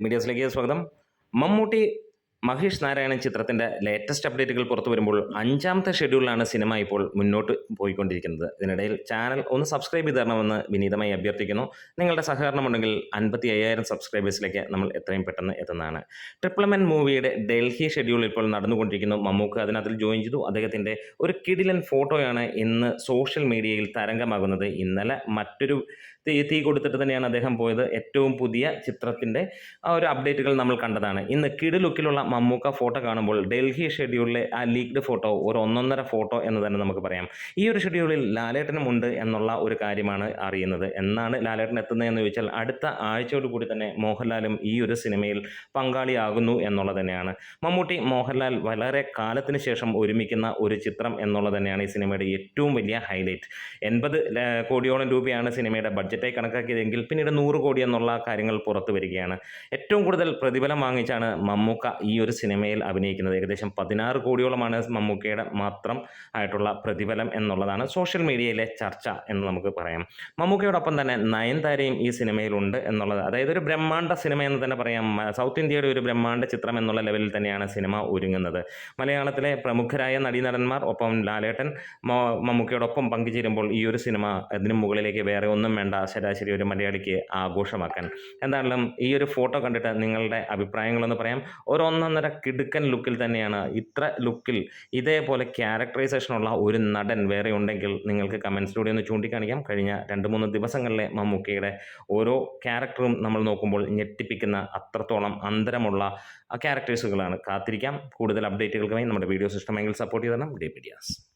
മീഡിയസിലേക്ക് സ്വാഗതം. മമ്മൂട്ടി മഹേഷ് നാരായണൻ ചിത്രത്തിന്റെ ലേറ്റസ്റ്റ് അപ്ഡേറ്റുകൾ പുറത്തു വരുമ്പോൾ അഞ്ചാമത്തെ ഷെഡ്യൂളിലാണ് സിനിമ ഇപ്പോൾ മുന്നോട്ട് പോയിക്കൊണ്ടിരിക്കുന്നത്. ഇതിനിടയിൽ ചാനൽ ഒന്ന് സബ്സ്ക്രൈബ് ചെയ്ത് തരണമെന്ന് വിനീതമായി അഭ്യർത്ഥിക്കുന്നു. നിങ്ങളുടെ സഹകരണമുണ്ടെങ്കിൽ അൻപത്തി അയ്യായിരം സബ്സ്ക്രൈബേഴ്സിലേക്ക് നമ്മൾ എത്രയും പെട്ടെന്ന് എത്തുന്നതാണ്. ട്രിപ്ലമെൻ മൂവിയുടെ ഡൽഹി ഷെഡ്യൂൾ ഇപ്പോൾ നടന്നുകൊണ്ടിരിക്കുന്നു. മമ്മൂക്ക് അതിനകത്തിൽ ജോയിൻ ചെയ്തു. അദ്ദേഹത്തിന്റെ ഒരു കിടിലൻ ഫോട്ടോയാണ് ഇന്ന് സോഷ്യൽ മീഡിയയിൽ തരംഗമാകുന്നത്. ഇന്നലെ മറ്റൊരു തീ കൊടുത്തിട്ട് തന്നെയാണ് അദ്ദേഹം പോയത്. ഏറ്റവും പുതിയ ചിത്രത്തിന്റെ ആ ഒരു അപ്ഡേറ്റുകൾ നമ്മൾ കണ്ടതാണ്. ഇന്ന് കിടു ലുക്കിലുള്ള മമ്മൂക്ക ഫോട്ടോ കാണുമ്പോൾ ഡൽഹി ഷെഡ്യൂളിലെ ആ ലീക്ഡ് ഫോട്ടോ ഒരു ഒന്നൊന്നര ഫോട്ടോ എന്ന് തന്നെ നമുക്ക് പറയാം. ഈ ഒരു ഷെഡ്യൂളിൽ ലാലേട്ടനും ഉണ്ട് എന്നുള്ള ഒരു കാര്യമാണ് അറിയുന്നത്. എന്നാണ് ലാലേട്ടൻ എത്തുന്നത് എന്ന് ചോദിച്ചാൽ അടുത്ത ആഴ്ചയോട് കൂടി തന്നെ മോഹൻലാലും ഈ ഒരു സിനിമയിൽ പങ്കാളിയാകുന്നു എന്നുള്ളത് തന്നെയാണ്. മമ്മൂട്ടി മോഹൻലാൽ വളരെ കാലത്തിന് ശേഷം ഒരുമിക്കുന്ന ഒരു ചിത്രം എന്നുള്ളത് തന്നെയാണ് ഈ സിനിമയുടെ ഏറ്റവും വലിയ ഹൈലൈറ്റ്. എൺപത് കോടിയോളം രൂപയാണ് സിനിമയുടെ ബഡ്ജറ്റായി കണക്കാക്കിയതെങ്കിൽ പിന്നീട് നൂറ് കോടി എന്നുള്ള കാര്യങ്ങൾ പുറത്തു വരികയാണ്. ഏറ്റവും കൂടുതൽ പ്രതിഫലം വാങ്ങിച്ചാണ് മമ്മൂക്ക ഈ ഒരു സിനിമയിൽ അഭിനയിക്കുന്നത് ഏകദേശം പതിനാറ് കോടിയോളമാണ് മമ്മൂക്കയുടെ മാത്രം ആയിട്ടുള്ള പ്രതിഫലം എന്നുള്ളതാണ് സോഷ്യൽ മീഡിയയിലെ ചർച്ച എന്ന് നമുക്ക് പറയാം. മമ്മൂക്കയോടൊപ്പം തന്നെ നയൻതാരയും ഈ സിനിമയിലുണ്ട് എന്നുള്ളത് അതായത് ഒരു ബ്രഹ്മാണ്ഡ സിനിമ എന്ന് തന്നെ പറയാം. സൗത്ത് ഇന്ത്യയുടെ ഒരു ബ്രഹ്മാണ്ഡ ചിത്രം എന്നുള്ള ലെവലിൽ തന്നെയാണ് സിനിമ ഒരുങ്ങുന്നത്. മലയാളത്തിലെ പ്രമുഖരായ നടീനടന്മാർ ഒപ്പം ലാലേട്ടൻ മമ്മൂക്കയോടൊപ്പം പങ്കുചേരുമ്പോൾ ഈ ഒരു സിനിമ അതിന് മുകളിലേക്ക് വേറെ ഒന്നും വേണ്ട ശരാശരി ഒരു മലയാളിക്ക് ആഘോഷമാക്കാൻ. എന്തായാലും ഈ ഒരു ഫോട്ടോ കണ്ടിട്ട് നിങ്ങളുടെ അഭിപ്രായങ്ങളൊന്ന് പറയാം. ഒരു ഒന്നൊന്നര കിടുക്കൻ ലുക്കിൽ തന്നെയാണ് ഇത്ര ലുക്കിൽ ഇതേപോലെ ക്യാരക്ടറൈസേഷനുള്ള ഒരു നടൻ വേറെ ഉണ്ടെങ്കിൽ നിങ്ങൾക്ക് കമൻസിലൂടെ ഒന്ന് ചൂണ്ടിക്കാണിക്കാം. കഴിഞ്ഞ രണ്ട് മൂന്ന് ദിവസങ്ങളിലെ മമ്മൂക്കയുടെ ഓരോ ക്യാരക്ടറും നമ്മൾ നോക്കുമ്പോൾ ഞെട്ടിപ്പിക്കുന്ന അത്രത്തോളം അന്തരമുള്ള ക്യാരക്ടേഴ്സുകളാണ്. കാത്തിരിക്കാം. കൂടുതൽ അപ്ഡേറ്റുകൾക്കായി നമ്മുടെ വീഡിയോസ് ഇഷ്ടമെങ്കിൽ സപ്പോർട്ട് ചെയ്തണം ഡേ മീഡിയാസ്.